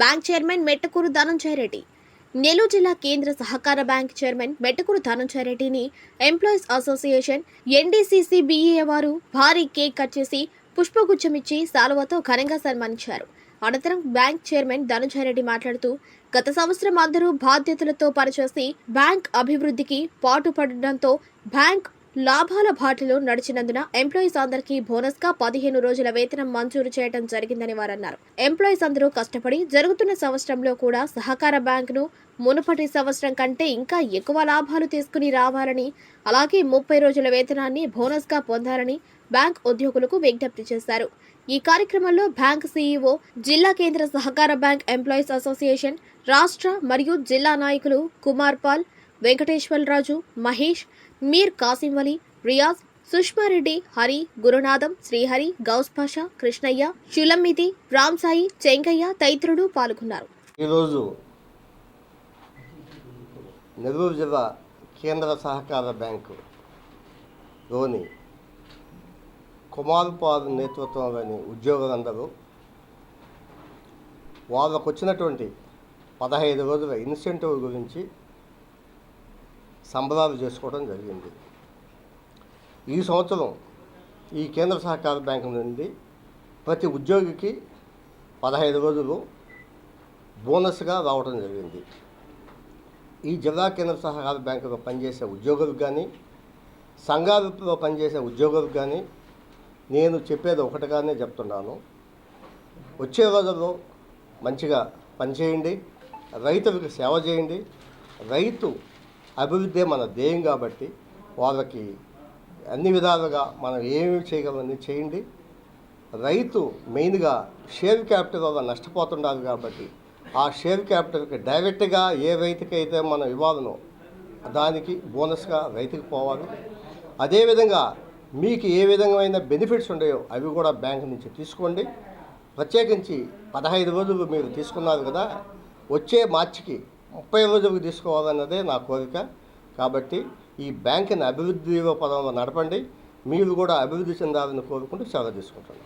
Bank chairman Mettakuru Dhananjaya Reddy. Nellore జిల్లా కేంద్ర సహకార బ్యాంక్ చైర్మన్ మెట్టకూరు ధనంజయ రెడ్డిని ఎంప్లాయీస్ అసోసియేషన్ ఎన్డీసీసీ బీఏ వారు భారీ కేక్ కట్ చేసి పుష్పగుచ్చం ఇచ్చి సాలువతో ఘనంగా సన్మానించారు. అనంతరం బ్యాంక్ చైర్మన్ ధనంజయ రెడ్డి మాట్లాడుతూ గత సంవత్సరం అందరూ బాధ్యతలతో పనిచేసి బ్యాంక్ అభివృద్ధికి పాటుపడడంతో బ్యాంక్ లాభాల బాటలో నడిచినందున ఎంప్లాయీస్ అందరికీ బోనస్గా పదిహేను రోజుల వేతనం మంజూరు చేయడం జరిగిందని వారన్నారు. ఎంప్లాయీస్ అందరూ కష్టపడి జరుగుతున్న సంవత్సరంలో కూడా సహకార బ్యాంకును మునుపటి సంవత్సరం కంటే ఇంకా ఎక్కువ లాభాలు తీసుకుని రావాలని అలాగే ముప్పై రోజుల వేతనాన్ని బోనస్గా పొందాలని బ్యాంక్ ఉద్యోగులకు విజ్ఞప్తి చేశారు. ఈ కార్యక్రమంలో బ్యాంక్ సీఈఓ జిల్లా కేంద్ర సహకార బ్యాంక్ ఎంప్లాయీస్ అసోసియేషన్ రాష్ట్ర మరియు జిల్లా నాయకులు కుమార్ పాల్ వెంకటేశ్వరరాజు మహేష్ మీర్ కాసిం అలీ రియాజ్ సుష్మారెడ్డి హరి గురునాథం శ్రీహరి గౌస్ పాషా కృష్ణయ్య షులమ్మితి రామ్సాయి చెంకయ్య తదితరులు పాల్గొన్నారు. ఈరోజు నెల్లూరు జిల్లా కేంద్ర సహకార బ్యాంకు లోని కుమార్ పాల్ నేతృత్వంలోని ఉద్యోగులందరూ వాళ్ళకు వచ్చినటువంటి పదహైదు రోజుల ఇన్సెంటివ్ గురించి సంబరాలు చేసుకోవడం జరిగింది. ఈ సంవత్సరం ఈ కేంద్ర సహకార బ్యాంకు నుండి ప్రతి ఉద్యోగికి పదహైదు రోజులు బోనస్గా రావడం జరిగింది. ఈ జిల్లా కేంద్ర సహకార బ్యాంకులో పనిచేసే ఉద్యోగులకు కానీ సంఘాలలో పనిచేసే ఉద్యోగులకు కానీ నేను చెప్పేది ఒకటిగానే చెప్తున్నాను. వచ్చే రోజుల్లో మంచిగా పనిచేయండి. రైతులకు సేవ చేయండి. రైతు అభివృద్ధి మన ధ్యేయం కాబట్టి వాళ్ళకి అన్ని విధాలుగా మనం ఏమి చేయగలమని చేయండి. రైతు మెయిన్గా షేర్ క్యాపిటల్ వల్ల నష్టపోతుండాలి కాబట్టి ఆ షేర్ క్యాపిటల్కి డైరెక్ట్గా ఏ రైతుకైతే మనం ఇవ్వాలనో దానికి బోనస్గా రైతుకు పోవాలి. అదేవిధంగా మీకు ఏ విధమైన బెనిఫిట్స్ ఉన్నాయో అవి కూడా బ్యాంక్ నుంచి తీసుకోండి. ప్రత్యేకించి పదహైదు రోజులు మీరు తీసుకున్నారు కదా వచ్చే మార్చికి ముప్పై రోజులకు తీసుకోవాలన్నదే నా కోరిక. కాబట్టి ఈ బ్యాంకుని అభివృద్ధి పదంలో నడపండి. మీరు కూడా అభివృద్ధి చెందాలని కోరుకుంటూ సెలవు తీసుకుంటున్నాను.